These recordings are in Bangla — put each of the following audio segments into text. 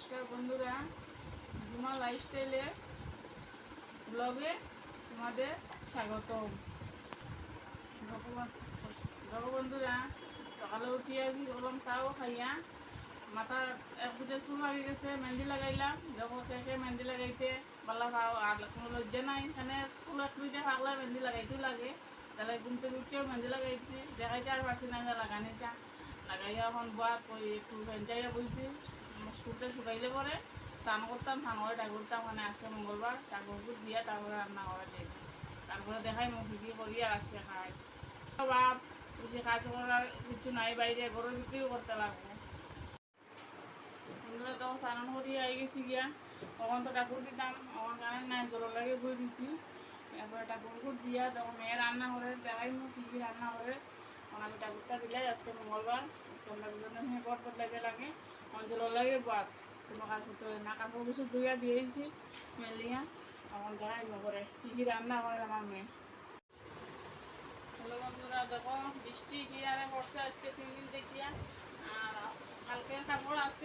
নমস্কার বন্ধুরা। ঝুমা লাইফস্টাইলে ব্লগে তোমাদের স্বাগত বন্ধুরা, সকালে উঠিয়া কি করলাম চাও খাইয়া, মাথা এক দুটো চুল ভাঙি গেছে, মেহেন্দি লাগাইলাম। দেখো কে মেহেন্দি লাগাইতে পাল্লা ভাও আর কোনো লজ্জা নাই। এখানে চুল এক দুইটা ভাগলা মেহেন্দি লাগাইতেও লাগে। তাহলে ঘুম থেকে মেহেন্দি লাগাইছি দেখাইতে আর পারছি না লাগানিটা। লাগাইয়া এখন বাদ একটু ভেঞ্চাইয়া বইছি। চুলটা শুকাইলে পরে স্নান করতাম স্নান করে টাক করতাম মানে আজকে মঙ্গলবার। টাকুর দিয়া তারপরে রান্না করা যাই তারপরে দেখাই মুখ কি করি আর আজকে খাই বাপ বেশি কাজ করার কিছু নাই বাইরে ঘরের ভিতরেও করতে লাগবে। তখন স্নান করি আই গেছি গিয়া। তখন তো ঠাকুর দিতাম তখন কারেন্ট নাই জল লাগে বই দিছি এরপরে ঠাকুর দিয়া তখন মেয়ে রান্না করে দেখাই মুখ কী রান্না করে তখন আমি ঠাকুরটা দিলে, আজকে মঙ্গলবার, আজকে আমরা বিভিন্ন পট পট লাগে। অঞ্চল লাগে বাদ কোনো কাজ না কাপড় কিছু ধুইয়া দিয়েছি, মেলিয়া। তখন দেখাই করে, কী কী রান্না করে আমার মেয়ে। হ্যালো বন্ধুরা, দেখো, বৃষ্টি কি আরে পড়ছে আজকে তিন দিন দেখিয়া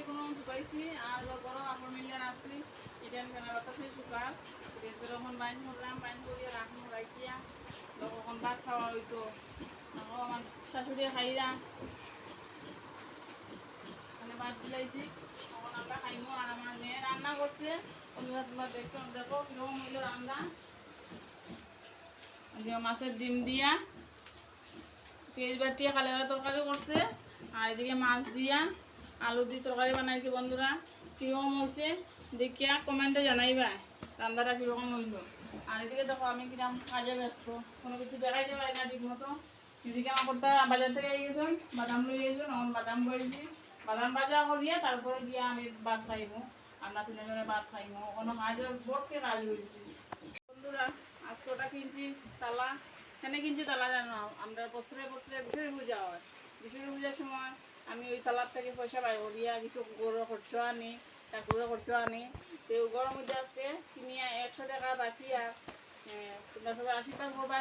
কোনো শুকাইছি। আর গরম কাপড় মিলিয়ে রাখছি। এটা ফেনা বাতাসে শুকাল। বাইন করলাম, বাইন করিয়া রাখুন রাখিয়া। তখন ভাত খাওয়া হইতো। আমার শাশুড়ি খাইরা করছে। দেখো মাছের ডিম দিয়া, পেঁয়াজ বাটিয়া কালেরা তরকারি করছে। আর এদিকে মাছ দিয়া আলু দিয়ে তরকারি বানাইছে বন্ধুরা। কীরকম হয়েছে দেখিয়া কমেন্টে জানাইবা, রান্নাটা কীরকম হইল। আর এদিকে দেখো, আমি কীরকম কাজে ব্যস্ত। কোনো কিছু দেখাইতে পারি না ঠিক মতো এদিকে আমার বাজার থেকে গেছেন বাদাম লই গেছেন বাদাম বইছি। বাদাম ভাজা করিয়া তারপরে গিয়া আমি ভাত খাইব আমরা তিনজনে ভাত খাইব কোনো কাজের বড়কে কাজ হয়েছে বন্ধুরা, আজকে ওটা কিনছি তালা। এখানে কিনছি তালা জানো? আমরা বছরে বছরে বিশুরি পূজা হয়। বিশুরি পূজার সময় আমি ওই তালার থেকে পয়সা পাই করিয়া কিছু গরু খরচ আনি ঠাকুরের খরচ আনি। তো গরম মধ্যে আজকে কিনিয়া একশো টাকা রাখিয়া তোমরা সবাই আশীর্বাদ করবা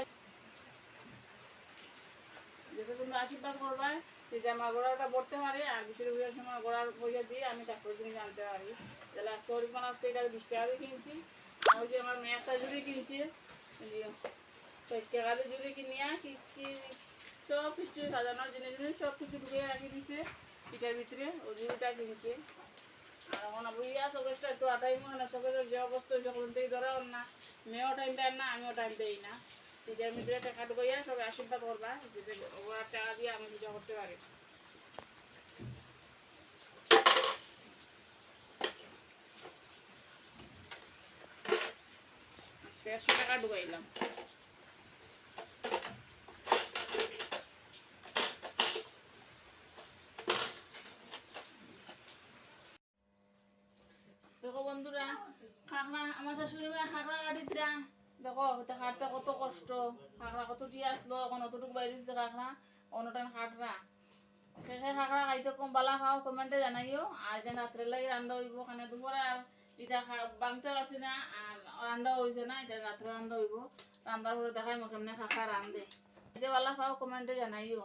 যেটা তোমরা আশীর্বাদ করবা সেটা আমার গোড়াটা পড়তে পারে, আর বিশুরি পূজার সময় গোড়ার পয়সা দিয়ে আমি ঠাকুর জিনিস আনতে পারি। তাহলে আজকে হরিপন আসছে এটা বিশ টাকা দিয়ে কিনছি। আর ওই যে আমার মেয়ে একটা জুড়ি কিনছে। টাকা দিয়ে জুড়ি কিনিয়া কি কি সব কিছু, সাজানোর জিনিস সব কিছু ঢুকিয়ে রাখি দিছে পিঠার ভিতরে, ও জুড়িটা কিনছে। আর এখন বইয়া শোকেশটা একটু আটাই মনে না যে অবস্থা কোন থেকে ধরা হল না। মেয়েও টাইম দেয় না, আমিও টাইম দেই না। পিঠার ভিতরে টাকা ঢুকাইয়া আশীর্বাদ করবা যাতে ওরা টাকা দিয়ে আমি পূজা করতে পারি। দেড়শো টাকা ঢুকাইলাম দেখো বন্ধুরা খাকড়া আমার শাশুড়ি মেয়ে খাকড়া কাটিতরা দেখো হাঁটতে কত কষ্ট। খাকড়া কত দিয়ে আসলো এখন অতটুকু বাইরে হচ্ছে খাকড়া অন্যটান কাটরা কে কে খাকড়া খাইতে কম বালা খাও কমেন্টে জানাইও। আর যেন রাত্রে লাগে রান্দা হইব খানে দুপুরে আর এটা বানতে পারছি না আর রান্দা হয়েছে না এটা রাত্রে রান্দা হইব। রান্দার পরে দেখাই কেমনে খাখা রান্ধে এটা বালা খাও কমেন্টে জানাইও।